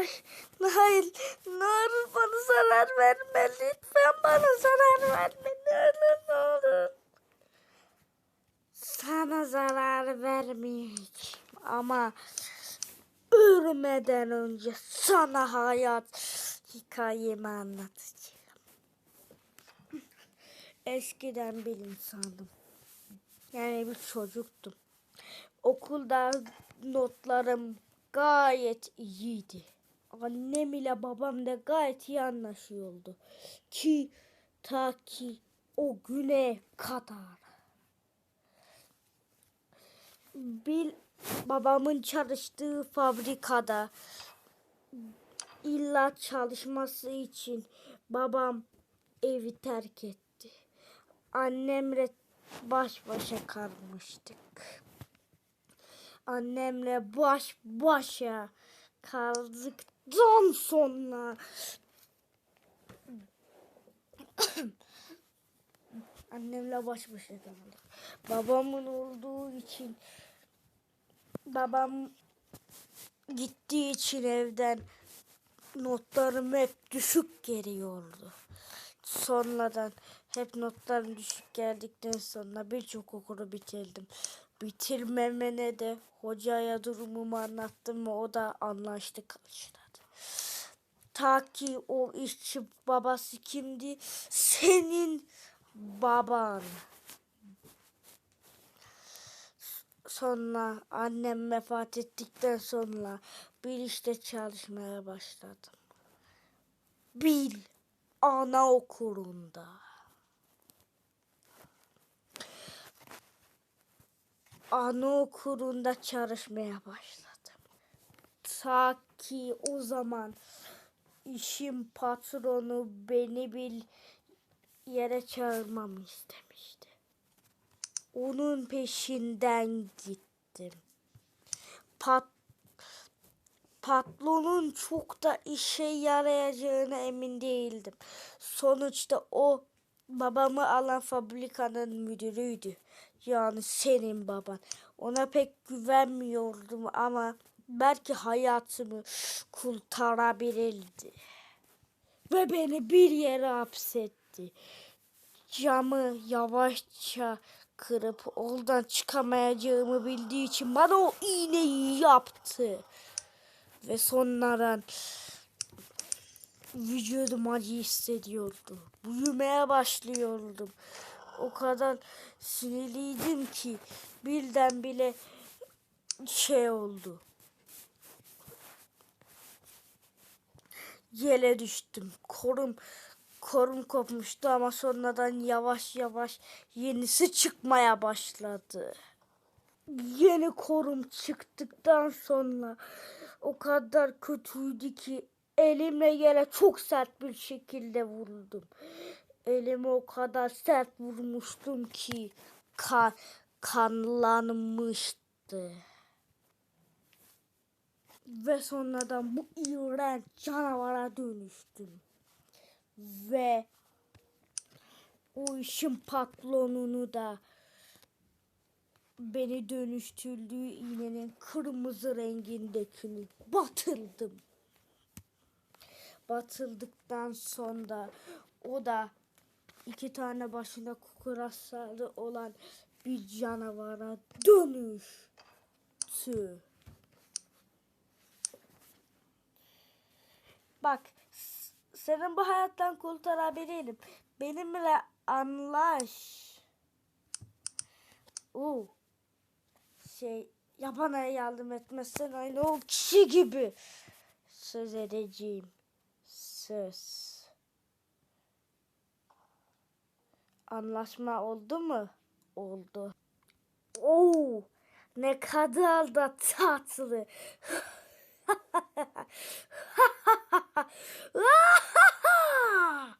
Hayır, hayır. Ne olur bana zarar verme. Lütfen bana zarar verme. Ne olur ne olur. Sana zarar vermeyeceğim. Ama ölmeden önce sana hayat hikayemi anlatacağım. Eskiden bir insandım. Yani bir çocuktum. Okulda notlarım gayet iyiydi. Annem ile babam da gayet iyi anlaşıyordu. Ki ta ki o güne kadar. Bir babamın çalıştığı fabrikada illa çalışması için babam evi terk etti. Annemle baş başa kalmıştık. Annemle baş başa kaldıktan sonra annemle baş başa kaldık. Babamın olduğu için babam gittiği için evden notlarım hep düşük geliyordu. Sonradan hep notlarım düşük geldikten sonra birçok okulu bitirdim. Bitirmemene de hocaya durumumu anlattım ve o da anlaştı karşıladı. Ta ki o işçi babası kimdi? Senin baban. Sonra annem vefat ettikten sonra bir işte çalışmaya başladım. Bir anaokulunda. Anaokulunda çalışmaya başladım. Ta ki o zaman işin patronu beni bir yere çağırmamı istemişti. Onun peşinden gittim. Pat patronun çok da işe yarayacağına emin değildim. Sonuçta o babamı alan fabrikanın müdürüydü. Yani senin baban. Ona pek güvenmiyordum ama belki hayatımı kurtarabilirdi. Ve beni bir yere hapsetti. Camı yavaşça kırıp oradan çıkamayacağımı bildiği için bana o iğneyi yaptı. Ve sonradan vücudum acı hissediyordu. Büyümeye başlıyordum. O kadar sinirliydim ki birden bile şey oldu. Yere düştüm. Korum korum kopmuştu ama sonradan yavaş yavaş yenisi çıkmaya başladı. Yeni korum çıktıktan sonra o kadar kötüydü ki elimle yere çok sert bir şekilde vuruldum. Elime o kadar sert vurmuştum ki kan, kanlanmıştı. Ve sonradan bu iğrenç canavara dönüştüm. Ve o işin patronunu da beni dönüştürdüğü iğnenin kırmızı rengindekini batırdım. Batıldıktan sonra o da iki tane başında kukurasları olan bir canavara dönüştü. Bak senin bu hayattan kurtarabilirim. Benimle anlaş. Oo. Şey yapana yardım etmezsen aynı o kişi gibi. Söz edeceğim. Söz. Anlaşma oldu mu? Oldu. Oo, ne kadar da tatlı. 哈！啊哈哈！